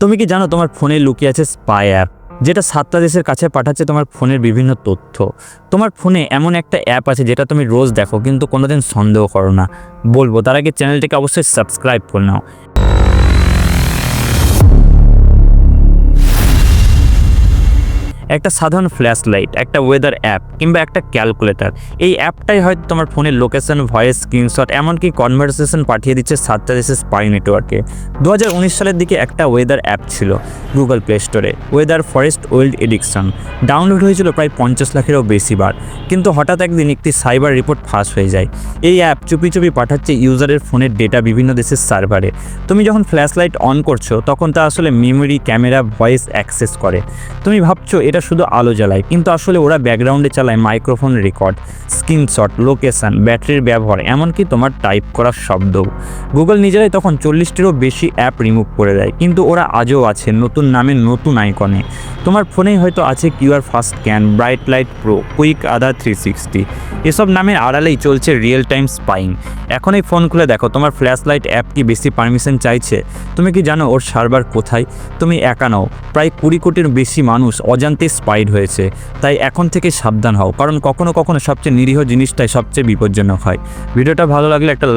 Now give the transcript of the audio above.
তুমি কি জানো তোমার ফোনে লুকিয়ে আছে স্পাই অ্যাপ যেটা সাতটা দেশের কাছে পাঠাচ্ছে তোমার ফোনের বিভিন্ন তথ্য? তোমার ফোনে এমন একটা অ্যাপ আছে যেটা তুমি রোজ দেখো, কিন্তু কোনোদিন সন্দেহ করো না। বলব, তার আগে চ্যানেলটিকে অবশ্যই সাবস্ক্রাইব করে নাও। একটা সাধারণ ফ্ল্যাশ লাইট একটা ওয়েদার অ্যাপ কিংবা একটা ক্যালকুলেটার এই অ্যাপটাই হয়তো তোমার ফোনের লোকেশন ভয়েস স্ক্রিনশট এমনকি কনভারসেশন পাঠিয়ে দিচ্ছে সাতটা দেশের স্পাই নেটওয়ার্কে দু হাজার উনিশ সালের দিকে একটা ওয়েদার অ্যাপ ছিল গুগল প্লে স্টোরে weather forecast world edition download হয়েছিল প্রায় পঞ্চাশ লাখেরও বেশি বার কিন্তু হঠাৎ একদিন একটি সাইবার রিপোর্ট ফাঁস হয়ে যায়। এই অ্যাপ চুপি চুপি পাঠাচ্ছে ইউজারের ফোনের ডেটা বিভিন্ন দেশের সার্ভারে তুমি যখন ফ্ল্যাশ লাইট অন করছ, তখন তা আসলে মেমোরি ক্যামেরা ভয়েস অ্যাক্সেস করে। তুমি ভাবছ, এটা শুধু আলো জ্বালায়, কিন্তু আসলে ওরা ব্যাকগ্রাউন্ডে চালায় মাইক্রোফোন রেকর্ড স্ক্রিনশট লোকেশন ব্যাটারির ব্যবহার, এমনকি তোমার টাইপ করার শব্দ গুগল নিজেরাই তখন চল্লিশটিরও বেশি অ্যাপ রিমুভ করে দেয়, কিন্তু ওরা আজও আছে নতুন নামে নতুন আইকনে তোমার ফোনেই হয়তো আছে QR fast scan bright light pro, quick other three sixty. এসব নামের আড়ালেই চলছে রিয়েল টাইম স্পাইং। এখন এই ফোন খুলে দেখো, তোমার ফ্ল্যাশ লাইট অ্যাপ কি বেশি পারমিশন চাইছে? তুমি কি জানো ওর সার্ভার কোথায়? তুমি একা নাও, প্রায় কুড়ি কোটির বেশি মানুষ অজান্তে স্পাইড হয়েছে। তাই এখন থেকে সাবধান হও, কারণ কখনো কখনো সবচেয়ে নিরীহ জিনিসটাই সবচেয়ে বিপজ্জনক হয়। ভিডিওটা ভালো লাগলে একটা